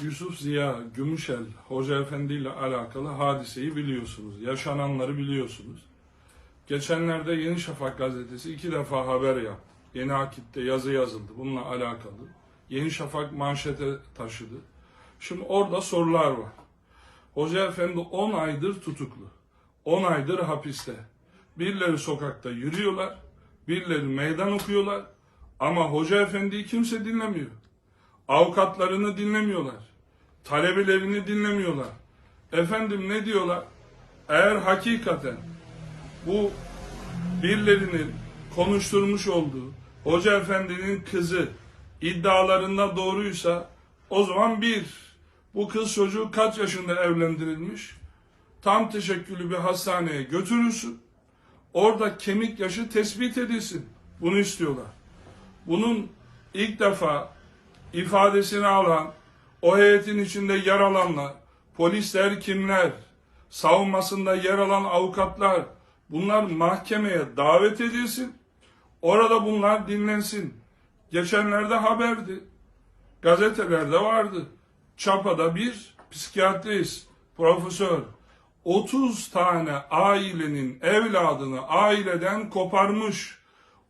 Yusuf Ziya Gümüşel Hoca Efendi ile alakalı hadiseyi biliyorsunuz. Yaşananları biliyorsunuz. Geçenlerde Yeni Şafak gazetesi iki defa haber yaptı. Yeni Akit'te yazı yazıldı bununla alakalı. Yeni Şafak manşete taşıdı. Şimdi orada sorular var. Hoca Efendi 10 aydır tutuklu. 10 aydır hapiste. Birileri sokakta yürüyorlar. Birileri meydan okuyorlar. Ama Hoca Efendi'yi kimse dinlemiyor. Avukatlarını dinlemiyorlar. Talebelerini dinlemiyorlar. Efendim ne diyorlar? Eğer hakikaten bu birilerinin konuşturmuş olduğu Hoca Efendi'nin kızı iddialarında doğruysa o zaman bir, bu kız çocuğu kaç yaşında evlendirilmiş? Tam teşekküllü bir hastaneye götürülsün. Orada kemik yaşı tespit edilsin. Bunu istiyorlar. Bunun ilk defa ifadesini alan, o heyetin içinde yer alanlar, polisler kimler, savunmasında yer alan avukatlar, bunlar mahkemeye davet edilsin. Orada bunlar dinlensin. Geçenlerde haberdi. Gazetelerde vardı. Çapa'da bir psikiyatrist, profesör, 30 tane ailenin evladını aileden koparmış.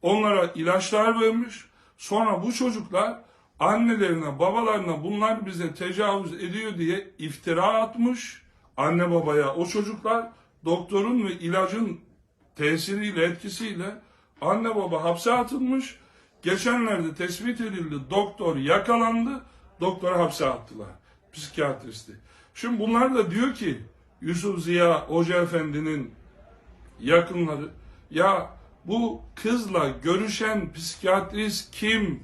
Onlara ilaçlar vermiş. Sonra bu çocuklar annelerine, babalarına bunlar bize tecavüz ediyor diye iftira atmış. Anne babaya o çocuklar doktorun ve ilacın tesiriyle, etkisiyle anne baba hapse atılmış. Geçenlerde tespit edildi. Doktor yakalandı. Doktoru hapse attılar. Psikiyatristi. Şimdi bunlar da diyor ki Yusuf Ziya Hoca Efendi'nin yakınları ya bu kızla görüşen psikiyatrist kim?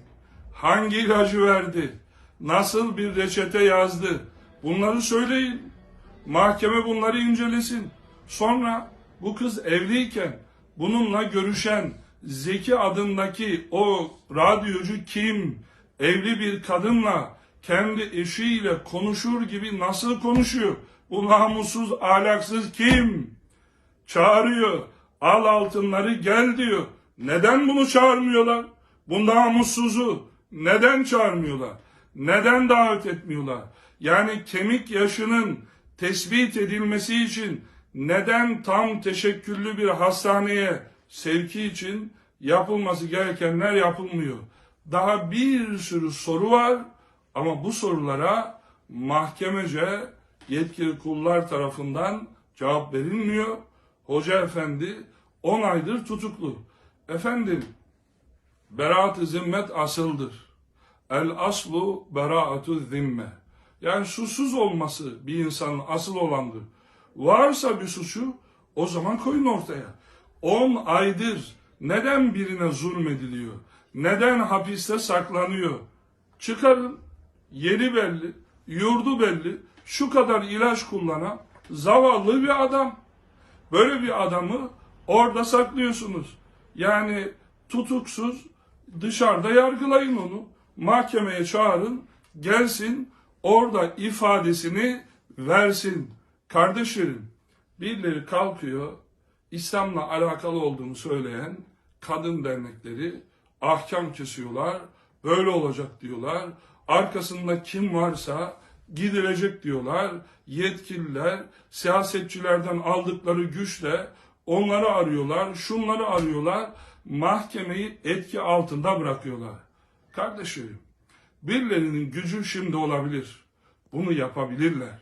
Hangi ilacı verdi? Nasıl bir reçete yazdı? Bunları söyleyin. Mahkeme bunları incelesin. Sonra bu kız evliyken bununla görüşen Zeki adındaki o radyocu kim? Evli bir kadınla kendi eşiyle konuşur gibi nasıl konuşuyor? Bu namussuz, ahlaksız kim? Çağırıyor. Al altınları gel diyor. Neden bunu çağırmıyorlar? Bu namussuzu neden çağırmıyorlar? Neden davet etmiyorlar? Yani kemik yaşının tespit edilmesi için neden tam teşekküllü bir hastaneye sevki için yapılması gerekenler yapılmıyor? Daha bir sürü soru var ama bu sorulara mahkemece yetkili kullar tarafından cevap verilmiyor. Hoca efendi 10 aydır tutuklu. Efendim, beraat-ı zimmet asıldır. El aslu beraatu zimme. Yani susuz olması bir insanın asıl olandır. Varsa bir suçu o zaman koyun ortaya. 10 aydır neden birine zulmediliyor? Neden hapiste saklanıyor? Çıkarın. Yeri belli, yurdu belli. Şu kadar ilaç kullanan zavallı bir adam. Böyle bir adamı orada saklıyorsunuz. Yani tutuksuz dışarıda yargılayın onu. Mahkemeye çağırın, gelsin orada ifadesini versin. Kardeşlerim, birileri kalkıyor, İslam'la alakalı olduğunu söyleyen kadın dernekleri ahkam kesiyorlar, böyle olacak diyorlar. Arkasında kim varsa gidilecek diyorlar. Yetkililer siyasetçilerden aldıkları güçle onları arıyorlar, şunları arıyorlar. Mahkemeyi etki altında bırakıyorlar. Kardeşim, birilerinin gücü şimdi olabilir. Bunu yapabilirler.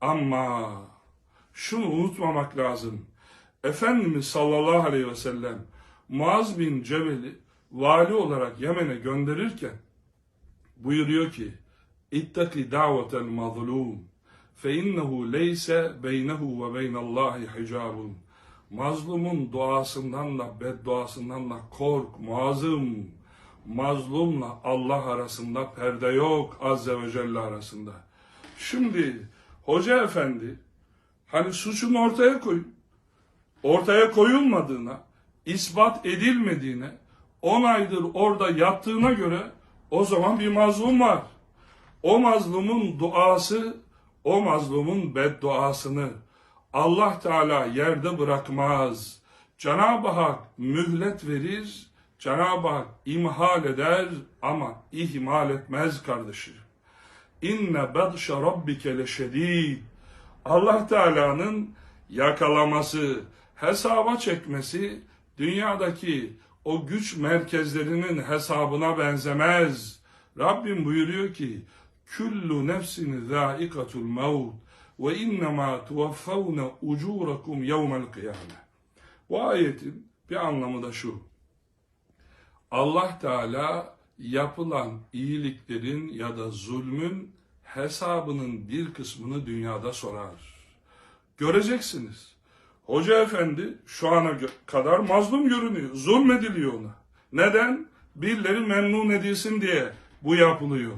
Ama şunu unutmamak lazım. Efendimiz sallallahu aleyhi ve sellem Muaz bin Cebel'i vali olarak Yemen'e gönderirken buyuruyor ki İttaki davetel mazlum fe innehu leyse beynehu ve beynallahi hicabun Mazlumun duasından da bedduasından da kork muazım. Mazlumla Allah arasında perde yok azze ve celle arasında. Şimdi hoca efendi hani suçunu ortaya koyun. Ortaya koyulmadığına, ispat edilmediğine, 10 aydır orada yattığına göre o zaman bir mazlum var. O mazlumun duası, o mazlumun bedduasını Allah Teala yerde bırakmaz. Cenab-ı Hak mühlet verir, Cenab-ı Hak imhal eder ama ihmal etmez kardeşim. İnne bedşe rabbike leşedid. Allah Teala'nın yakalaması, hesaba çekmesi dünyadaki o güç merkezlerinin hesabına benzemez. Rabbim buyuruyor ki Kullu nefsin zâikatul mevt ve innemâ tuvaffavne ucûrakum yevmel kıyâme. Bu ayetin bir anlamı da şu. Allah Teala yapılan iyiliklerin ya da zulmün hesabının bir kısmını dünyada sorar. Göreceksiniz. Hoca efendi şu ana kadar mazlum görünüyor. Zulmediliyor ona. Neden? Birileri memnun edilsin diye bu yapılıyor.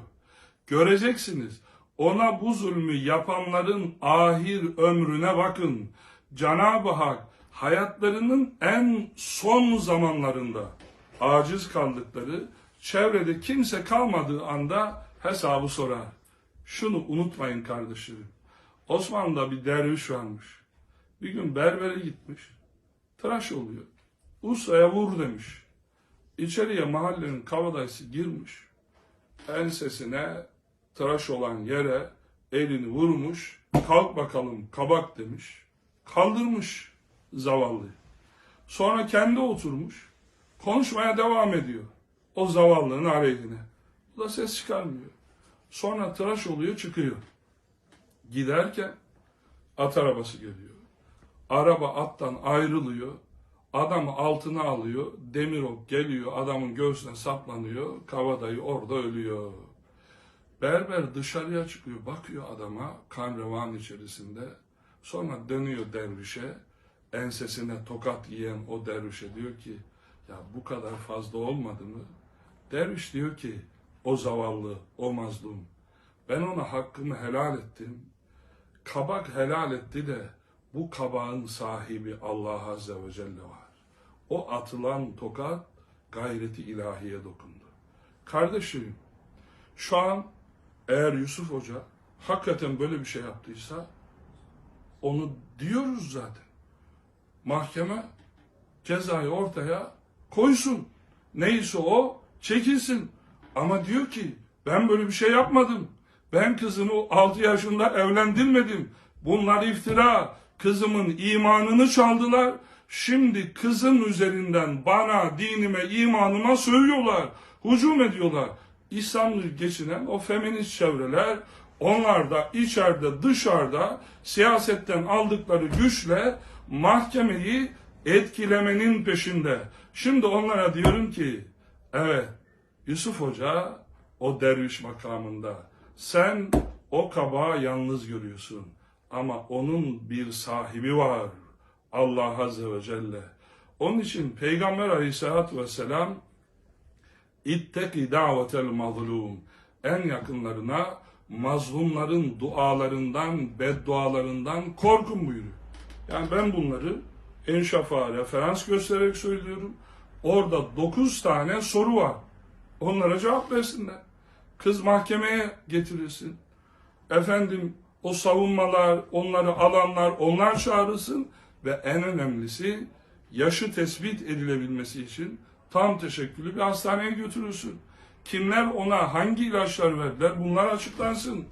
Göreceksiniz. Ona bu zulmü yapanların ahir ömrüne bakın. Cenab-ı Hak hayatlarının en son zamanlarında aciz kaldıkları, çevrede kimse kalmadığı anda hesabı sorar. Şunu unutmayın kardeşlerim. Osmanlı'da bir derviş varmış. Bir gün berbere gitmiş. Tıraş oluyor. Ustaya vur demiş. İçeriye mahallenin kabadayısı girmiş. Ensesine tıraş olan yere elini vurmuş. Kalk bakalım kabak demiş. Kaldırmış zavallı. Sonra kendi oturmuş. Konuşmaya devam ediyor. O zavallının aleyhine. Bu da ses çıkarmıyor. Sonra tıraş oluyor çıkıyor. Giderken at arabası geliyor. Araba attan ayrılıyor. Adamı altına alıyor. Demir ok geliyor. Adamın göğsüne saplanıyor. Kavadayı orada ölüyor. Berber dışarıya çıkıyor. Bakıyor adama kan içerisinde. Sonra dönüyor dervişe. Ensesine tokat yiyen o dervişe diyor ki ya bu kadar fazla olmadı mı? Derviş diyor ki o zavallı, o mazlum. Ben ona hakkımı helal ettim. Kabak helal etti de bu kabağın sahibi Allah Azze ve Celle var. O atılan tokat gayreti ilahiye dokundu. Kardeşim şu an eğer Yusuf Hoca hakikaten böyle bir şey yaptıysa onu diyoruz zaten. Mahkeme cezayı ortaya koysun. Neyse o çekilsin. Ama diyor ki ben böyle bir şey yapmadım. Ben kızımı 6 yaşında evlendirmedim. Bunlar iftira. Kızımın imanını çaldılar. Şimdi kızın üzerinden bana, dinime, imanıma sövüyorlar. Hücum ediyorlar. İslam'ı geçinen o feminist çevreler onlar da içeride dışarıda siyasetten aldıkları güçle mahkemeyi etkilemenin peşinde. Şimdi onlara diyorum ki evet Yusuf Hoca o derviş makamında. Sen o kabağı yalnız görüyorsun. Ama onun bir sahibi var. Allah Azze ve Celle. Onun için Peygamber Aleyhisselatü Vesselam İtteki davetel mazlum. En yakınlarına mazlumların dualarından, beddualarından korkun buyuruyor. Yani ben bunları Enşaf'a referans göstererek söylüyorum. Orada dokuz tane soru var. Onlara cevap versinler. Kız mahkemeye getirilsin. Efendim o savunmalar, onları alanlar, onlar çağrılsın ve en önemlisi yaşı tespit edilebilmesi için tam teşekküllü bir hastaneye götürülsün. Kimler ona hangi ilaçlar verdiler bunlar açıklansın.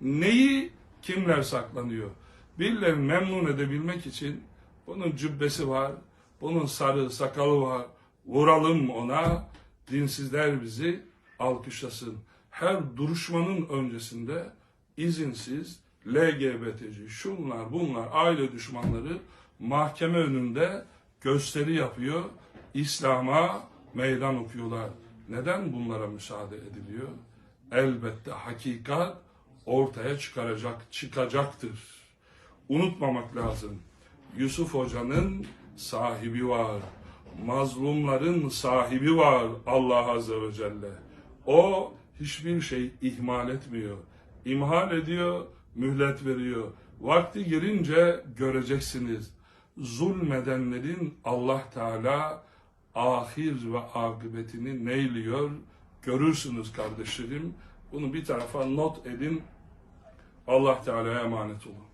Neyi kimler saklanıyor? Birilerini memnun edebilmek için bunun cübbesi var, bunun sarı sakalı var. Vuralım ona, dinsizler bizi alkışlasın. Her duruşmanın öncesinde izinsiz LGBT'ci, şunlar bunlar, aile düşmanları mahkeme önünde gösteri yapıyor. İslam'a meydan okuyorlar. Neden bunlara müsaade ediliyor? Elbette hakikat ortaya çıkaracak, çıkacaktır. Unutmamak lazım. Yusuf Hoca'nın sahibi var. Mazlumların sahibi var Allah Azze ve Celle. O hiçbir şey ihmal etmiyor. İmhal ediyor, mühlet veriyor. Vakti girince göreceksiniz. Zulmedenlerin Allah Teala ahir ve akıbetini neyliyor görürsünüz kardeşlerim. Bunu bir tarafa not edin. Allah Teala'ya emanet olun.